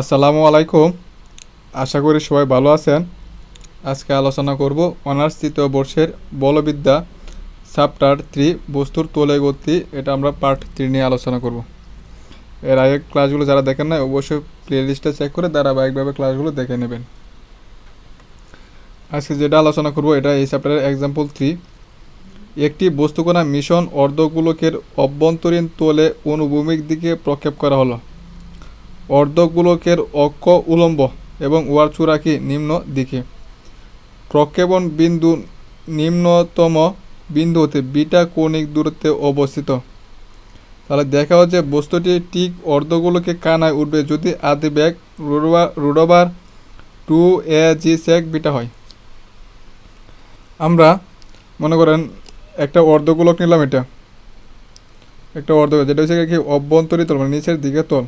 আসসালামু আলাইকুম। আশা করি সবাই ভালো আছেন। আজকে আলোচনা করব অনার্স তৃতীয় বর্ষের বলবিদ্যা, চ্যাপ্টার থ্রি, বস্তুর তোলে গতি। এটা আমরা পার্ট থ্রি নিয়ে আলোচনা করব। এর আগে ক্লাসগুলো যারা দেখেন না অবশ্যই প্লে লিস্টটা চেক করে ধারাবাহিকভাবে ক্লাসগুলো দেখে নেবেন। আজকে যেটা আলোচনা করব, এটা এই চ্যাপ্টারের এক্সাম্পল থ্রি একটি বস্তুকণা মিশন অর্ধগোলকের অভ্যন্তরীণ তোলে অনুভূমিক দিকে প্রক্ষেপ করা হলো। অর্ধগোলকের অক্ষ উলম্ব এবং উহার চূড়াকি নিম্ন দিকে। প্রক্ষেপণ বিন্দু নিম্নতম বিন্দু হতে বিটা কৌণিক দূরত্বে অবস্থিত। তাহলে দেখা হচ্ছে বস্তুটি ঠিক অর্ধগোলকে কানায় উঠবে যদি আদি bag root over two A G sec beta হয়। আমরা মনে করেন একটা অর্ধগোলক নিলাম এটা। একটা অর্ধগোলক যেটা হচ্ছে কি অভ্যন্তরীণ তল মানে নিচের দিকে তল।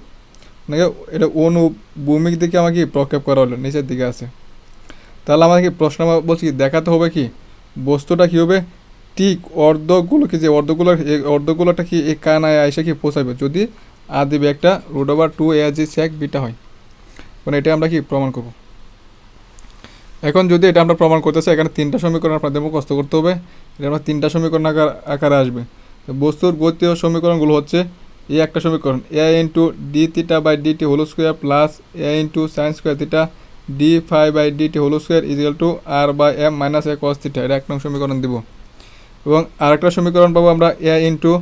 নাকি এটা অনুভূমিক দিকে আমাকে প্রক্ষেপ করা হলো, নিচের দিকে আছে। তাহলে আমাকে প্রশ্ন বলছি কি, দেখাতে হবে কি, বস্তুটা কী হবে? ঠিক অর্ধগুলোকে যে অর্ধগুলো অর্ধগুলোটা কি এই কানায় এসে কি পৌঁছাবে? যদি আদি একটা root over two A G sec beta হয়। মানে এটা আমরা কি প্রমাণ করব? এখন যদি এটা আমরা প্রমাণ করতে চাই, এখানে তিনটা সমীকরণ আপনাদের মুখস্থ করতে হবে। এটা আমরা তিনটা সমীকরণ আকার, আকারে আসবে। বস্তুর গতীয় সমীকরণগুলো হচ্ছে এই একটা সমীকরণ। A into D theta by DT whole square plus A into sine square theta D phi by DT whole square equal to R by M minus A cos theta এটা এক নং সমীকরণ দিব। এবং আরেকটা সমীকরণ পাবো আমরা A into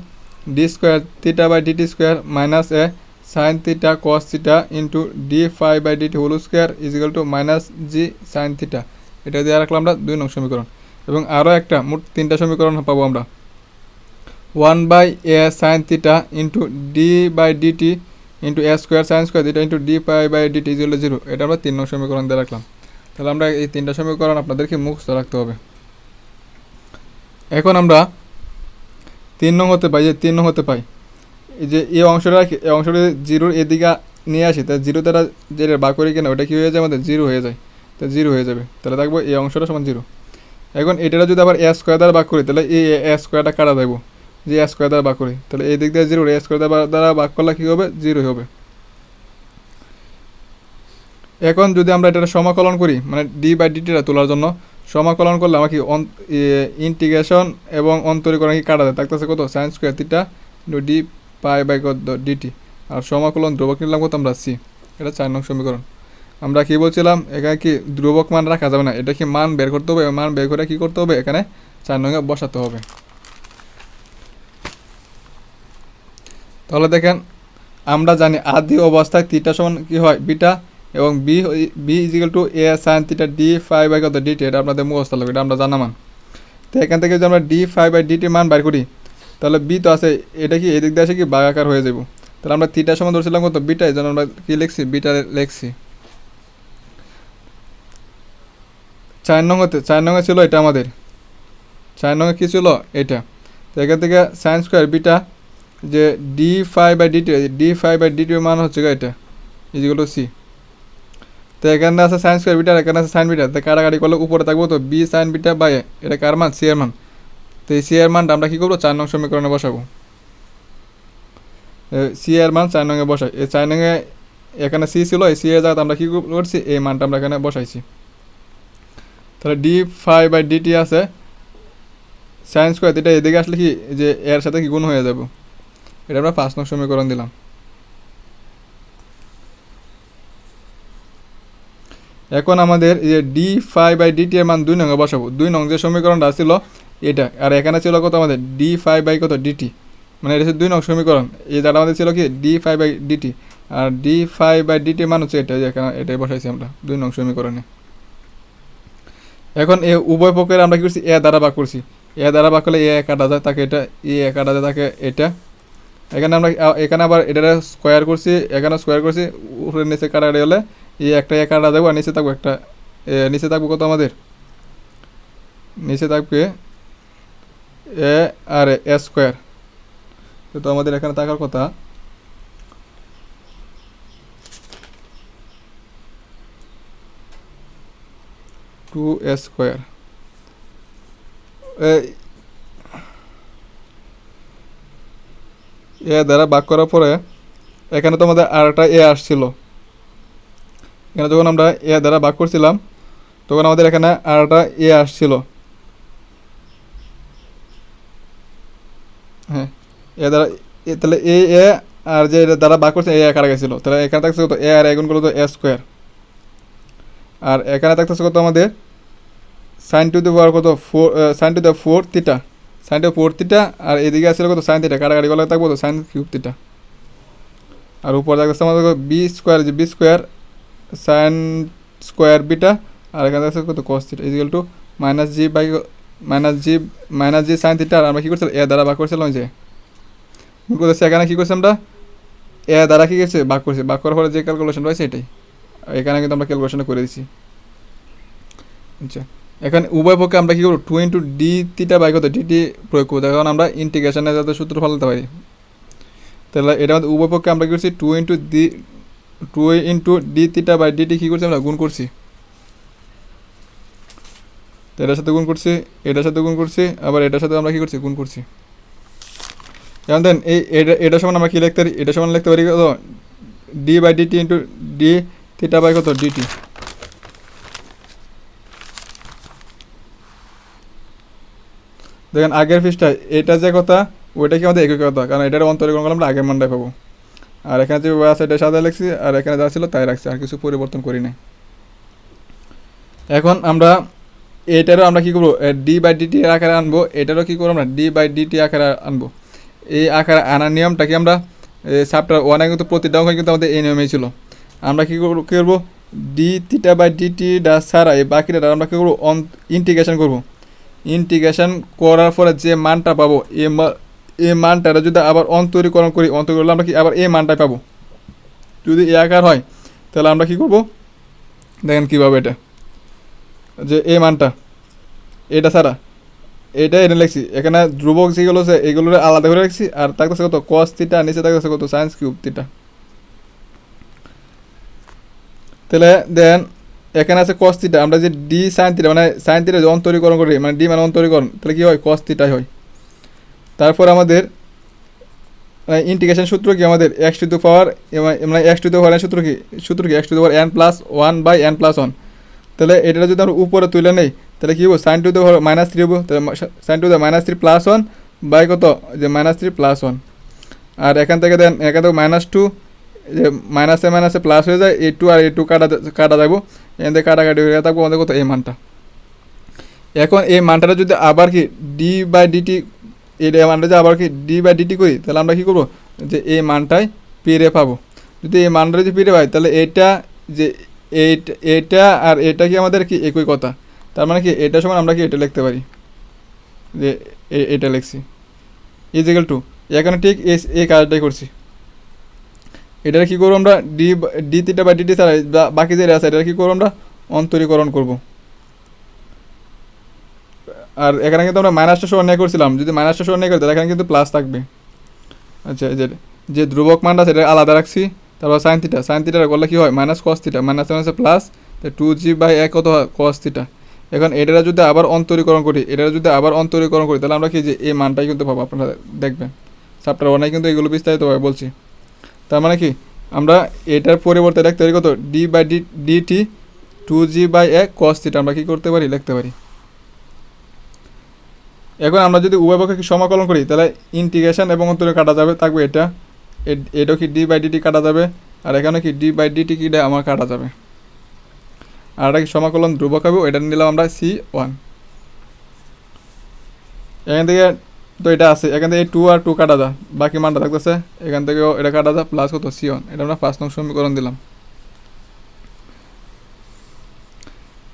D square theta by DT square minus A sine theta cos theta into D phi by DT whole square equal to minus G sine theta এটা দিয়ে রাখলাম আমরা দুই নং সমীকরণ। এবং আরও একটা, মোট তিনটা সমীকরণ পাবো আমরা। One by A sine theta into D by DT into A square sine square theta into D phi by DT zero zero. এটা আমরা তিন নং সমীকরণ দিয়ে রাখলাম। তাহলে আমরা এই তিনটা সমীকরণ আপনাদেরকে মুখস্থ রাখতে হবে। এখন আমরা তিন নং হতে পাই যে তিন নং হতে পাই যে এই অংশটা এই অংশটা জিরোর এদিকে নিয়ে আসি তা জিরো দ্বারা যেটা বার করি কিনা, ওটা কী হয়ে যায় আমাদের? জিরো হয়ে যায়। তো জিরো হয়ে যাবে। তাহলে থাকব এই অংশটা সমান জিরো। এখন এটা যদি আবার এ স্কোয়ার দ্বারা বাক করি, তাহলে এই এ স্কোয়ারটা কাটা দেবো। যে এ স্কোয়ার দ্বারা বাক করি। তাহলে এই দিক দিয়ে জিরো এ স্কোয়ার দ্বারা বাক করলে কী হবে? জিরো হবে। এখন যদি আমরা এটা সমাকলন করি মানে ডি বাই ডিটিটা তোলার জন্য, সমাকলন করলে আমাকে ইন্টিগ্রেশন এবং অন্তরীকরণ কি কাটা যায় থাকতেছে কত? Sine square theta D phi by কত ডিটি আর সমাকলন ধ্রুবক নিলাম কত? আমরা সি এটা চার নং সমীকরণ। আমরা কি বলছিলাম? এখানে কি ধ্রুবক মান রাখা যাবে না? এটা কি মান বের করতে হবে? মান বের করে কি করতে হবে? এখানে চার নঙ্গে বসাতে হবে। তাহলে দেখেন, আমরা জানি আদি অবস্থায় তিটা সমান কী হয়? বিটা এবং B B equal to A sine theta D phi by কত? ডিটি এটা আপনাদের মুখস্থ লাগবে, এটা আমরা জানা মান। তো এখান থেকে যদি আমরা ডি ফাইভ বাই ডিটি মান বাইর করি, তাহলে বি তো আছে, এটা কি এদিক দিয়ে আসে কি? বাগাকার হয়ে যাব তাহলে আমরা তিটা সমান ধরছিলাম কত? বিটা এই জন্য আমরা কি লিখছি? বিটা লিখছি। চার নং হতে চার নঙে ছিল এটা আমাদের। চার নঙে কী ছিল? এটা। তো এখান থেকে সাইন স্কোয়ার বিটা যে D phi by DT D phi by ডিটির মান হচ্ছে এটা ইজিগুলো সি তো এখানে আছে সাইন স্কোয়ার বিটা এখানে আছে সাইন বিটা তো কাটাকাটি করলে উপরে থাকব তো বি সাইন বিটা বাই এটা কার মান? সি এর মান। তো এই সি এর মানটা আমরা কী করব? চার নং সমীকরণে বসাবো। সি এর মান চার নঙে বসাই। এই চার নঙে এখানে সি ছিল, এই সি এর জায়গাতে আমরা কী করছি? এই মানটা আমরা এখানে বসাইছি। তাহলে ডি ফাইভ বাই ডিটি আছে। সাইন স্কোয়ার এটা এদিকে আসলে কি? যে এর সাথে কি গুণ হয়ে যাবে। এটা আমরা পাঁচ নং সমীকরণ দিলাম। এখন আমাদের যে ডি ফাইভ বাই ডিটি এর মান দুই নঙ্গে বসাবো। দুই নং যে সমীকরণটা ছিল এটা, আর এখানে ছিল কত আমাদের? ডি ফাইভ বাই কত? ডিটি মানে এটা হচ্ছে দুই নং সমীকরণ। এই যারা আমাদের ছিল কি? ডি ফাইভ বাই ডিটি আর ডি ফাইভ বাই ডিটি মান হচ্ছে এটা এখানে এটাই বসাইছি আমরা, দুই নং সমীকরণে। এখন এ উভয় পক্ষের আমরা কী করছি? এ দ্বারা ভাগ করছি। এ দ্বারা ভাগ করলে এ কাটা যায়, তাকে এটা, এ কাটা যায়, তাকে এটা এখানে আমরা এখানে আবার এটা স্কোয়ার করছি, এখানে স্কোয়ার করছি, উপরে নিচে কাটাকাটি হলে এই একটা এ কাটা দেবো আর নিচে থাকব একটা নিচে থাকব কত আমাদের? নিচে থাকবে এ আর এ স্কোয়ার তো আমাদের এখানে থাকার কথা। টু এ স্কোয়ার এ দ্বারা ভাগ করার পরে এখানে তো আমাদের আর একটা এ আসছিল। এখানে যখন আমরা এ দ্বারা ভাগ করছিলাম, তখন আমাদের এখানে আর একটা এ আসছিল। হ্যাঁ এ দ্বারা তাহলে এ এ আর যে দ্বারা ভাগ করছে, এ কাটা গেছিল তাহলে এখানে থাকছে কত? এ আর এগুন করল তো এ স্কোয়ার। আর এখানে থাকতেছে কত আমাদের? সাইন টু দি পাওয়ার কত? Four sine to the four theta sine to four theta আর এদিকে আসলে কত সাইন থিটা কাটাকাটি করলে থাকব তো সাইন কিউব আর উপরে থাকতেছে আমাদের বি স্কোয়ার, যে b square, sine square beta, আর এখানে থাকছে কত cos theta is equal to minus g by minus g minus g sine theta আর আমরা কী করছিলাম? এ দ্বারা ভাগ করছিলাম যে গুণ করতেছি এখানে কী করছি আমরা? এ দ্বারা কী গেছে ভাগ করছি, ভাগ করার পরে যে ক্যালকুলেশন রয়েছে এটাই। এখানে কিন্তু আমরা ক্যালকুলেশনটা করে দিচ্ছি আচ্ছা। এখানে উভয় পক্ষে আমরা কী করব? To into d theta by কত? ডিটি প্রয়োগ করব। কারণ আমরা ইন্টিগ্রেশনে যাতে সূত্র ফেলতে পারি। তাহলে এটা আমাদের উভয় পক্ষে আমরা কী করছি? To into d to into d theta by dt কী করছি আমরা? গুণ করছি। এটার সাথে গুণ করছি, এটার সাথে গুণ করছি, আবার এটার সাথে আমরা কী করছি? গুণ করছি। যেমন দেন এই এটা এটা সমান আমরা কী লিখতে পারি? এটা সমান লিখতে পারি কত? D by dt into d theta by কত? ডিটি দেখেন, আগের পৃষ্ঠায় এটা যে কথা, ওইটা কি আমাদের একই কথা? কারণ এটার অন্তরীকরণ করলে আমরা আগের মানটাই পাবো। আর এখানে যে আছে এটা সাদা লিখছি, আর এখানে যা ছিল তাই রাখছি, আর কিছু পরিবর্তন করি নাই। এখন আমরা এটারও আমরা কী করব? ডি বাই ডিটি আকারে আনব, এটারও কী করব আমরা? ডি বাই ডিটি আকারে আনব। এই আকারে আনার নিয়মটা কি আমরা চ্যাপ্টার ওয়ানে কিন্তু প্রতিটা অঙ্ক কিন্তু আমাদের এই নিয়মেই ছিল। আমরা কী করব কী করব? ডি থিটা বাই ডিটি ডা ছাড়া এই বাকিটা আমরা কী করব? অন ইন্টিগ্রেশন করব। ইন্টিগ্রেশন করার পরে যে মানটা পাবো, এ মানটা যদি আবার অন্তরীকরণ করি, অন্তরীকরণ আমরা কি আবার এই মানটাই পাবো? যদি এ আকার হয়, তাহলে আমরা কি করব? দেখেন কীভাবে এটা। যে এই মানটা, এটা ছাড়া, এটা এনে লিখছি, এখানে ধ্রুবক যেগুলো আছে এগুলো আলাদা করে রাখছি আর থাকতেছে কত? কস থিটা নিচে থাকতেছে কত? সায়েন্স কিউব থিটা তাহলে, দেন এখানে আছে কস থিটা আমরা যে ডি সাইন থিটা মানে সাইন থিটা অন্তরীকরণ করি মানে ডি মানে অন্তরীকরণ, তাহলে কী হয়? কস থিটাই হয়। তারপর আমাদের ইন্টিগ্রেশন সূত্র কি? আমাদের এক্স টু দ্য পাওয়ার মানে এক্স টু দ্য পাওয়ার সূত্র কি? সূত্র কি? X to the power n plus one by n plus one তাহলে এটা যদি আমরা উপরে তুলে নেই, তাহলে কী হব? Sine to the power minus three হব। তাহলে sine to the minus three plus one by কত? যে মাইনাস থ্রি প্লাস ওয়ান আর এখান থেকে দেন, এখান থেকে মাইনাস টু যে মাইনাসে মাইনাসে প্লাস হয়ে যায় এ টু আর এ টু কাটা কাটা যাব থেকে কাটাকাটি হয়ে থাকব আমাদের কত এই মানটা। এখন এই মানটা যদি আবার কি ডি বাই ডিটি এটা মানটা যদি আবার কি ডি বাই ডিটি করি, তাহলে আমরা কী করব? যে এই মানটাই পেরে পাবো। যদি এই মানটা যদি পেরে পাই, তাহলে এটা যে এইট, এটা আর এটা কি আমাদের কি একই কথা? তার মানে কি এটা সমান আমরা কি এটা লিখতে পারি? যে এটা লিখছি। ইজিক্যাল টু এখানে ঠিক এই- এই কাজটাই করছি। এটার কী করব আমরা? ডি ডি তিটা বা ডিটি ছাড়া বাকি যে আছে এটা কী করব আমরা? অন্তরীকরণ করব। আর এখানে কিন্তু আমরা মাইনাসটা সমান নিয়ে করছিলাম। যদি মাইনাসটা সমান নিয়ে করি, তাহলে এখানে কিন্তু প্লাস থাকবে। আচ্ছা যে যে ধ্রুবক মানটা সেটা আলাদা রাখছি। তারপর সাইন থিটা সাইন থিটা করলে কী হয়? মাইনাস কস থিটা মাইনাস মাইনাসে প্লাস টু জি বাই এক কত হয় কস থিটা এখন এটারা যদি আবার অন্তরীকরণ করি, এটারা যদি আবার অন্তরীকরণ করি, তাহলে আমরা কি যে এই মানটাই কিন্তু পাবো। আপনারা দেখবেন। চ্যাপ্টার ওয়ানে কিন্তু এগুলো বিস্তারিতভাবে বলছি। তার মানে কি? আমরা এটার পরিবর্তে লিখতে পারি কত? D by d dt two g by এক কস থিটা আমরা কী করতে পারি? লিখতে পারি। এখন আমরা যদি উভয় পক্ষে সমাকলন করি, তাহলে ইন্টিগ্রেশন এবং অন্তরে কাটা যাবে, থাকবে এটা। এটাও কি ডি বাই ডিটি কাটা যাবে? আর এখানে কি ডি বাই ডিটি কিটা আমার কাটা যাবে। আর এটা কি সমাকলন ধ্রুবক হবে? এটা নিলাম আমরা সি ওয়ান এখান থেকে তো এটা আছে, এখান থেকে টু আর টু কাটা যা, বাকি মানটা থাকতেছে, এখান থেকেও এটা কাটা যা প্লাস কত? সি ওয়ান এটা আমরা পাঁচ নং সমীকরণ দিলাম।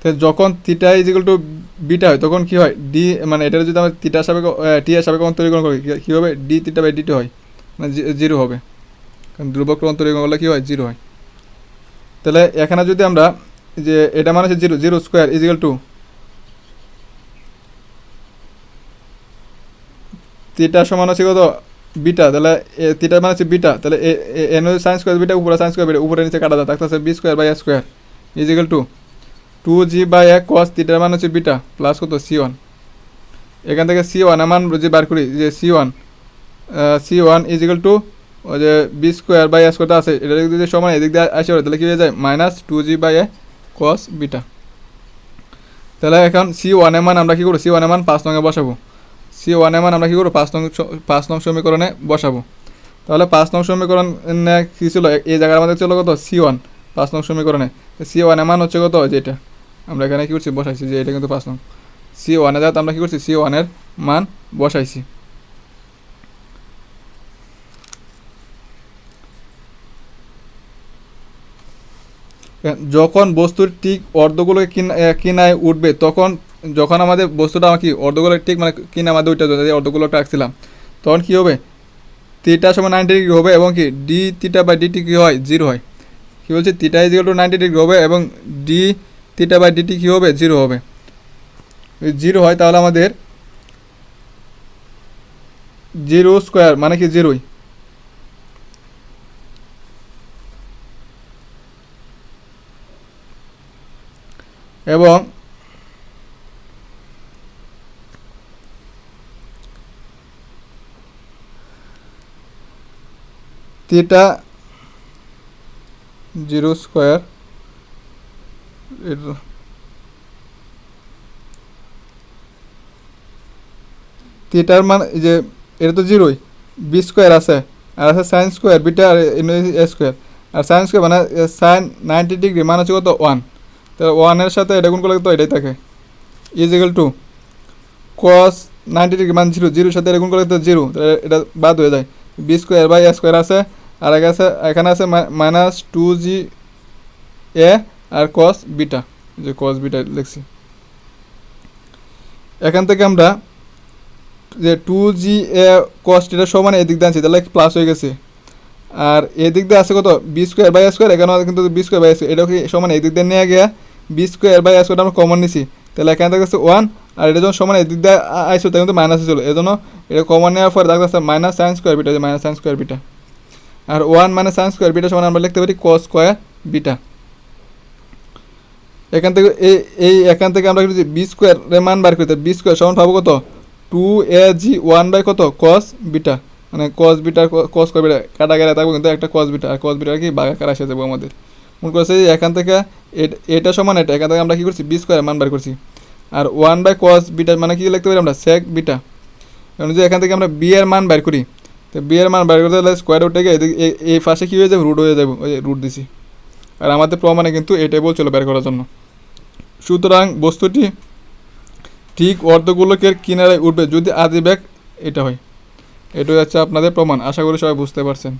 তো যখন থিটা ইজিক্যাল টু বিটা হয়, তখন কি হয়? ডি মানে এটা যদি আমরা থিটা সাপেক্ষে টি এর সাপেক্ষে অন্তরীকরণ করি, কি- হবে? ডি থিটা বাই ডিটি হয় মানে জিরো হবে। কারণ ধ্রুবক অন্তরীকরণ করলে কী হয়? জিরো হয়। তাহলে এখানে যদি আমরা, যে এটা মানে হচ্ছে zero zero square is equal to theta সমান হচ্ছে কত? বিটা। তাহলে থিটা মানে হচ্ছে বিটা। তাহলে এন সাইন্স স্কোয়ার বিটা, উপরে সাইন্স স্কোয়ার বিটা উপরে নিচে কাটা যায় থাকতেছে b square by a square is equal to two g by এক কস থিটার মান হচ্ছে বিটা প্লাস কত? সি ওয়ান এখান থেকে সি ওয়ান মান যে বার করি, যে c one c one is equal to ওই যে বি স্কোয়ার বাই এ স্কোয়ারটা আছে, এটা যদি সমান এদিক দিয়ে আসে তাহলে কী হয়ে যায়? Minus two g by a cos beta. তাহলে এখন সি ওয়ানের মান আমরা কী করব? সি ওয়ানের মান পাঁচ নঙে বসাবো। সি ওয়ানের মান আমরা কী করব? পাঁচ নং পাঁচ নং সমীকরণে বসাবো। তাহলে পাঁচ নং সমীকরণ কী ছিল? এই জায়গার আমাদের ছিল কত? সি ওয়ান পাঁচ নং সমীকরণে। সি ওয়ানের মান হচ্ছে কত? যেটা আমরা এখানে কী করছি? বসাইছি যে এটা কিন্তু পাঁচ নং। সি ওয়ানে যাতে আমরা কী করছি? সি ওয়ানের মান বসাইছি। যখন বস্তুর ঠিক অর্ধগুলোকে কিনায় উঠবে, তখন যখন আমাদের বস্তুটা কি অর্ধগুলো ঠিক মানে কিনা আমাদের ওইটা যে অর্ধগুলোটা রাখছিলাম, তখন কি হবে? তিটা সময় নাইনটি ডিগ্রি হবে এবং কি ডি তিটা বাই ডিটি কী হয়? জিরো হয়। কী বলছে? Theta is to ninety degree হবে এবং ডি তিটা বাই ডিটি কী হবে? জিরো হবে। জিরো হয় তাহলে আমাদের জিরো স্কোয়ার মানে কি জিরোই এবং থিটা জিরো স্কোয়ার থিটার মান যে, এটা তো জিরোই। বি স্কোয়ার আছে, আর আছে সাইন স্কোয়ার, বিটা আর এ স্কোয়ার। আর সাইন স্কোয়ার মানে সাইন নাইনটি ডিগ্রি মানে হচ্ছে কত? ওয়ান। তো ওয়ানের সাথে এটা গুণ করলে তো এটাই থাকে। Is equal to. Cos ninety degree মানে জিরো, জিরোর সাথে এটা গুণ করলে তো জিরো এটা বাদ হয়ে যায়। B square by a square আছে আর আছে, এখানে আছে মাইনাস টু জি এ আর কস বিটা যে কস বিটা লিখছি। এখান থেকে আমরা যে টু জি এ কস এটা সমান এদিক দিয়ে আনছি, তাহলে প্লাস হয়ে গেছে। আর এদিক দিয়ে আছে কত? বি স্কোয়ার বাই স্কোয়ার এখানে কিন্তু বি স্কোয়ার বাই স্কোয়ার এটা কি সমান এদিক দিয়ে নিয়ে গিয়া বি স্কোয়ার বাই স্কোয়ার আমরা কমন নিছি। তাহলে এখানে থাকছে ওয়ান আর এটা যখন সমান এদিক দিয়ে আইসো তাই কিন্তু মাইনাস ছিল এই জন্য এটা কমন নেওয়ার পরে থাকতেছে minus sine square beta minus sine square beta আর ওয়ান মানে সাইন স্কোয়ার বিটা সমান আমরা লিখতে পারি কস স্কোয়ার বিটা। এখান থেকে এই এই এখান থেকে আমরা যদি বি স্কোয়ার মান বার করতে বি স্কোয়ার সমান পাবো কত? Two a g one by কত? Cos beta. মানে কস বিটার কস কস বিটা কাটা গেলে থাকব কিন্তু একটা কস বিটা, আর কস বিটার কি? বাগাকার আসে যাব আমাদের। মনে করছে এখান থেকে এট- সমান এটা, এখান থেকে আমরা কী করছি? বি স্কোয়ার মান বার করছি। আর ওয়ান বাই কস বিটা মানে কি লিখতে পারি আমরা? Sec beta. এখান থেকে আমরা বি এর মান বার করি। তো বি এর মান বের করতে গেলে স্কোয়ার গিয়ে এই- ফার্স্টে কী হয়ে যাবে? রুট হয়ে যাবে, ওই রুট দিছি। আর আমাদের প্রমাণে কিন্তু এটাই বলছিল বের করার জন্য। সুতরাং বস্তুটি ঠিক অর্ধগোলকের কিনারায় উঠবে যদি আদি ব্যাগ এটা হয়। এটাই হচ্ছে আপনাদের প্রমাণ, আশা করি সবাই বুঝতে পারছেন।